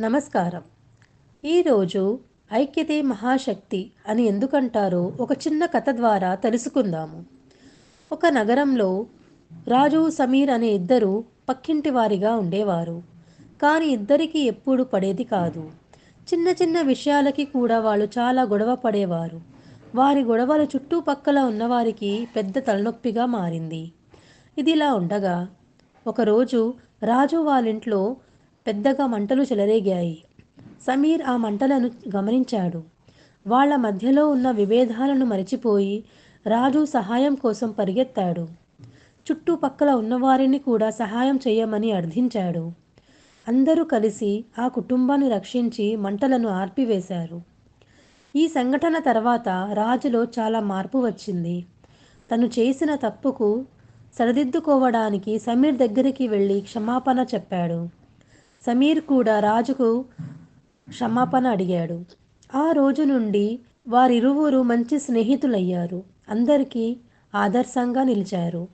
నమస్కారం. ఈరోజు ఐక్యతే మహాశక్తి అని ఎందుకంటారో ఒక చిన్న కథ ద్వారా తెలుసుకుందాము. ఒక నగరంలో రాజు సమీర్ అనే ఇద్దరు పక్కింటి వారిగా ఉండేవారు. కానీ ఇద్దరికీ ఎప్పుడు పడేది కాదు. చిన్న చిన్న విషయాలకి కూడా వాళ్ళు చాలా గొడవ పడేవారు. వారి గొడవలు చుట్టుపక్కల ఉన్నవారికి పెద్ద తలనొప్పిగా మారింది. ఇదిలా ఉండగా ఒకరోజు రాజు వాళ్ళింట్లో పెద్దగా మంటలు చెలరేగాయి. సమీర్ ఆ మంటలను గమనించాడు. వాళ్ళ మధ్యలో ఉన్న విభేదాలను మరిచిపోయి రాజు సహాయం కోసం పరిగెత్తాడు. చుట్టుపక్కల ఉన్నవారిని కూడా సహాయం చేయమని అర్థించాడు. అందరూ కలిసి ఆ కుటుంబాన్ని రక్షించి మంటలను ఆర్పివేశారు. ఈ సంఘటన తర్వాత రాజులో చాలా మార్పు వచ్చింది. తను చేసిన తప్పుకు సరిదిద్దుకోవడానికి సమీర్ దగ్గరికి వెళ్ళి క్షమాపణ చెప్పాడు. సమీర్ కూడా రాజుకు క్షమాపణ అడిగాడు. ఆ రోజు నుండి వారిరువురు మంచి స్నేహితులయ్యారు. అందరికీ ఆదర్శంగా నిలిచారు.